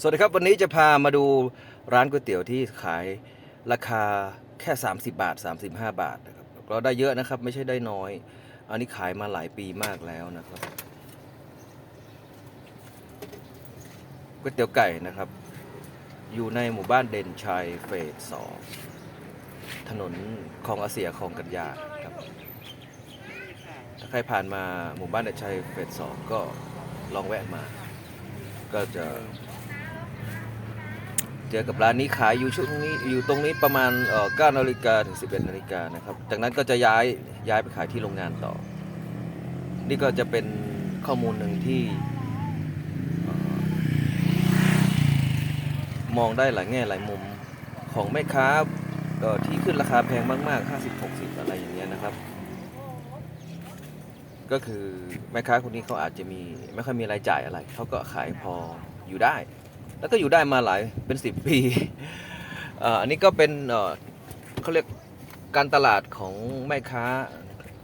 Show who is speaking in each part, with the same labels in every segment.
Speaker 1: สวัสดีครับ วันนี้จะพามาดูร้านก๋วยเตี๋ยวที่ขายราคาแค่ 30 บาท 35 บาทนะครับก็ได้เยอะนะครับ ไม่ใช่ได้น้อย อันนี้ขายมาหลายปีมากแล้วนะครับก๋วยเตี๋ยวไก่นะครับ อยู่ในหมู่บ้านเด่นชัยเฟสสองถนนคลองอาเซียคลองกัญญาครับ ถ้าใครผ่านมาหมู่บ้านเด่นชัยเฟสสองก็ลองแวะมา ก็จะ เจอกับร้านนี้ขายอยู่ช่วงนี้อยู่ตรงนี้ประมาณเอ่อ9นาฬิกาถึง 11นาฬิกานะครับ จากนั้นก็จะย้ายย้ายไปขายที่โรงงานต่อ นี่ก็จะเป็นข้อมูลหนึ่งที่เอ่อมองได้หลายแง่หลายมุมของแม่ค้าเอ่อที่ขึ้นราคาแพงมาก ๆ 50 60 อะไรอย่างเงี้ยนะครับ ก็คือแม่ค้าคนนี้เขาอาจจะมีไม่ค่อยมีรายจ่ายอะไร เขาก็ขายพออยู่ได้ แล้วก็อยู่ได้มาหลายเป็นสิบปีอันนี้ก็เป็นเขาเรียกการตลาดของแม่ค้า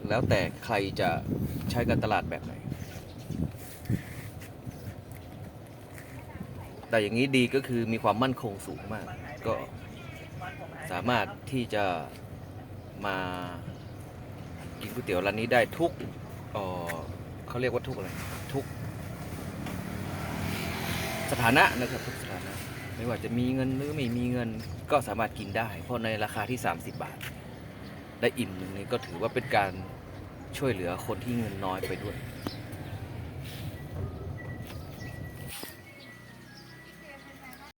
Speaker 1: แล้วแต่ใครจะใช้การตลาดแบบไหน แต่อย่างนี้ดีก็คือมีความมั่นคงสูงมาก ก็สามารถที่จะมากินก๋วยเตี๋ยวร้านนี้ได้ทุกเเขาเรียกว่าทุกอะไร ทุก สถานะนะครับทุกสถานะ ไม่ว่าจะมีเงินหรือไม่มีเงินก็สามารถกินได้ เพราะในราคาที่ 30 บาทได้อิ่มหนึ่งนี้ก็ถือว่าเป็นการช่วยเหลือคนที่เงินน้อยไปด้วย